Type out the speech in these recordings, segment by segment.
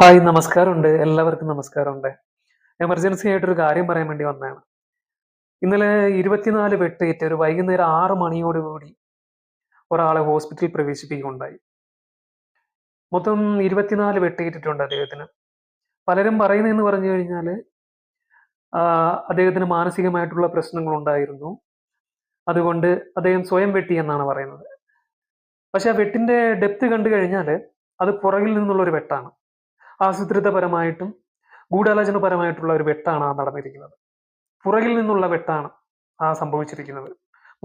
Hi നമസ്കാരമുണ്ട്. എല്ലാവർക്കും നമസ്കാരമുണ്ട്. എമർജൻസി ആയിട്ടൊരു കാര്യം പറയാൻ വേണ്ടി വന്നതാണ്. ഇന്നലെ ഇരുപത്തിനാല് വെട്ടേറ്റ് ഒരു വൈകുന്നേരം ആറ് മണിയോടുകൂടി ഒരാളെ ഹോസ്പിറ്റലിൽ പ്രവേശിപ്പിക്കുകയുണ്ടായി. മൊത്തം ഇരുപത്തിനാല് വെട്ടേറ്റിട്ടുണ്ട് അദ്ദേഹത്തിന്. പലരും പറയുന്നതെന്ന് പറഞ്ഞു കഴിഞ്ഞാൽ അദ്ദേഹത്തിന് മാനസികമായിട്ടുള്ള പ്രശ്നങ്ങൾ ഉണ്ടായിരുന്നു അതുകൊണ്ട് അദ്ദേഹം സ്വയം വെട്ടി എന്നാണ് പറയുന്നത്. പക്ഷെ ആ വെട്ടിന്റെ ഡെപ്ത് കണ്ടു കഴിഞ്ഞാൽ അത് പുറകിൽ നിന്നുള്ള ഒരു വെട്ടാണ്. ആസൂത്രിതപരമായിട്ടും ഗൂഢാലോചനപരമായിട്ടുള്ള ഒരു വെട്ടാണ് ആ നടന്നിരിക്കുന്നത്. പുറകിൽ നിന്നുള്ള വെട്ടാണ് ആ സംഭവിച്ചിരിക്കുന്നത്.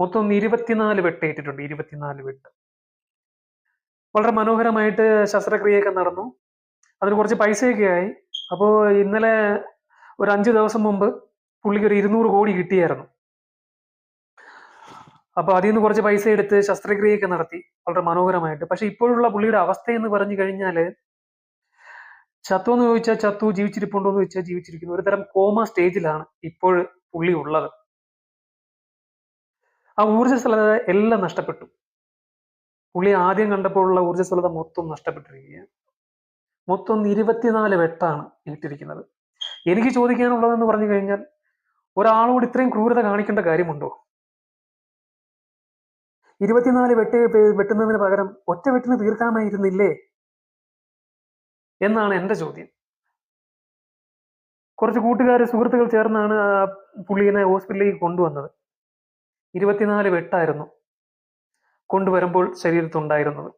മൊത്തം ഇരുപത്തിനാല് വെട്ടേറ്റിട്ടുണ്ട് ഇരുപത്തിനാല് വെട്ട്. വളരെ മനോഹരമായിട്ട് ശസ്ത്രക്രിയയൊക്കെ നടന്നു. അതിന് കുറച്ച് പൈസയൊക്കെ ആയി. അപ്പോൾ ഇന്നലെ ഒരു അഞ്ച് ദിവസം മുമ്പ് പുള്ളിക്ക് ഒരു ഇരുന്നൂറ് കോടി കിട്ടിയായിരുന്നു. അപ്പോൾ അതിൽ നിന്ന് കുറച്ച് പൈസ എടുത്ത് ശസ്ത്രക്രിയയൊക്കെ നടത്തി. വളരെ മനോഹരമായിട്ട്. പക്ഷെ ഇപ്പോഴുള്ള പുള്ളിയുടെ അവസ്ഥ എന്ന് പറഞ്ഞു കഴിഞ്ഞാൽ ചത്തു എന്ന് ചോദിച്ചാൽ ചത്തു ജീവിച്ചിരിപ്പുണ്ടോ എന്ന് ചോദിച്ചാൽ ജീവിച്ചിരിക്കുന്നു. ഒരുതരം കോമ സ്റ്റേജിലാണ് ഇപ്പോൾ പുള്ളി ഉള്ളത്. ആ ഊർജസ്വലത എല്ലാം നഷ്ടപ്പെട്ടു. പുള്ളി ആദ്യം കണ്ടപ്പോഴുള്ള ഊർജസ്വലത മൊത്തം നഷ്ടപ്പെട്ടിരിക്കുകയാണ്. മൊത്തം ഇരുപത്തിനാല് വെട്ടാണ് ഇട്ടിരിക്കുന്നത് എനിക്ക് ചോദിക്കാനുള്ളതെന്ന് പറഞ്ഞു കഴിഞ്ഞാൽ ഒരാളോട് ഇത്രയും ക്രൂരത കാണിക്കേണ്ട കാര്യമുണ്ടോ? ഇരുപത്തിനാല് വെട്ട് വെട്ടുന്നതിന് പകരം ഒറ്റ വെട്ടിന് തീർക്കാമായിരുന്നില്ലേ എന്നാണ് എന്റെ ചോദ്യം. കുറച്ച് കൂട്ടുകാർ സുഹൃത്തുക്കൾ ചേർന്നാണ് പുള്ളിയെ ഹോസ്പിറ്റലിലേക്ക് കൊണ്ടുവന്നത്. ഇരുപത്തിനാല് വെട്ടായിരുന്നു കൊണ്ടുവരുമ്പോൾ ശരീരത്തുണ്ടായിരുന്നത്.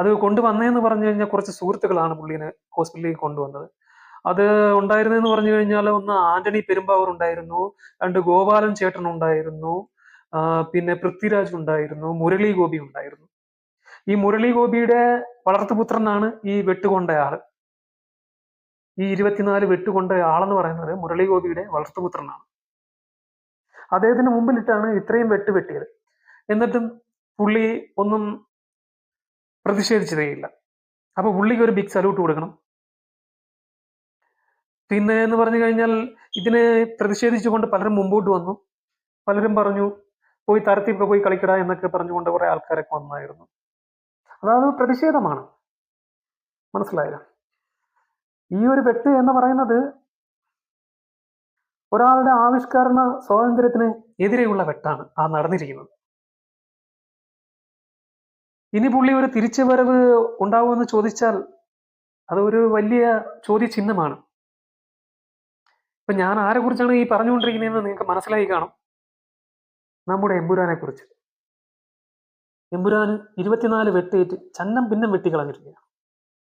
അത് കൊണ്ടുവന്നതെന്ന് പറഞ്ഞു കഴിഞ്ഞാൽ കുറച്ച് സുഹൃത്തുക്കളാണ് പുള്ളിയെ ഹോസ്പിറ്റലിലേക്ക് കൊണ്ടുവന്നത്. അത് ഉണ്ടായിരുന്നെന്ന് പറഞ്ഞു കഴിഞ്ഞാൽ ഒന്ന് ആന്റണി പെരുമ്പാവൂർ ഉണ്ടായിരുന്നു രണ്ട് ഗോപാലൻ ചേട്ടൻ ഉണ്ടായിരുന്നു പിന്നെ പൃഥ്വിരാജ് ഉണ്ടായിരുന്നു മുരളി ഗോപി ഉണ്ടായിരുന്നു. ഈ മുരളി ഗോപിയുടെ വളർത്തുപുത്രനാണ് ഈ വെട്ടുകൊണ്ടയാൾ ഈ ഇരുപത്തിനാല് വെട്ടുകൊണ്ട ആളെന്ന് പറയുന്നത് മുരളി ഗോപിയുടെ വളർത്തുപുത്രനാണ്. അദ്ദേഹത്തിന് മുമ്പിലിട്ടാണ് ഇത്രയും വെട്ട് വെട്ടിയത്. എന്നിട്ടും പുള്ളി ഒന്നും പ്രതിഷേധിച്ചതേയില്ല അപ്പൊ പുള്ളിക്ക് ഒരു ബിഗ് സല്യൂട്ട് കൊടുക്കണം. പിന്നെ എന്ന് പറഞ്ഞു കഴിഞ്ഞാൽ ഇതിനെ പ്രതിഷേധിച്ചുകൊണ്ട് പലരും മുമ്പോട്ട് വന്നു. പലരും പറഞ്ഞു പോയി തരത്തിൽ പോയി കളിക്കട എന്നൊക്കെ പറഞ്ഞുകൊണ്ട് കുറെ ആൾക്കാരൊക്കെ വന്നായിരുന്നു. അതായത് പ്രതിഷേധമാണ്. മനസ്സിലായോ? ഈ ഒരു വെട്ട് എന്ന് പറയുന്നത് ഒരാളുടെ ആവിഷ്കരണ സ്വാതന്ത്ര്യത്തിന് എതിരെയുള്ള വെട്ടാണ് ആ നടന്നിരിക്കുന്നത്. ഇനി പുള്ളി ഒരു തിരിച്ചു തിരിച്ചുവരവ് ഉണ്ടാവുമെന്ന് ചോദിച്ചാൽ അത് ഒരു വലിയ ചോദ്യചിഹ്നമാണ്. ഇപ്പൊ ഞാൻ ആരെ കുറിച്ചാണ് ഈ പറഞ്ഞുകൊണ്ടിരിക്കുന്നതെന്ന് നിങ്ങൾക്ക് മനസ്സിലായി കാണും. നമ്മുടെ എമ്പുരാനെ കുറിച്ച് എമ്പുരാന് ഇരുപത്തിനാല് വെട്ടേറ്റ് ചന്നം പിന്നം വെട്ടിക്കളഞ്ഞിരിക്കുകയാണ്.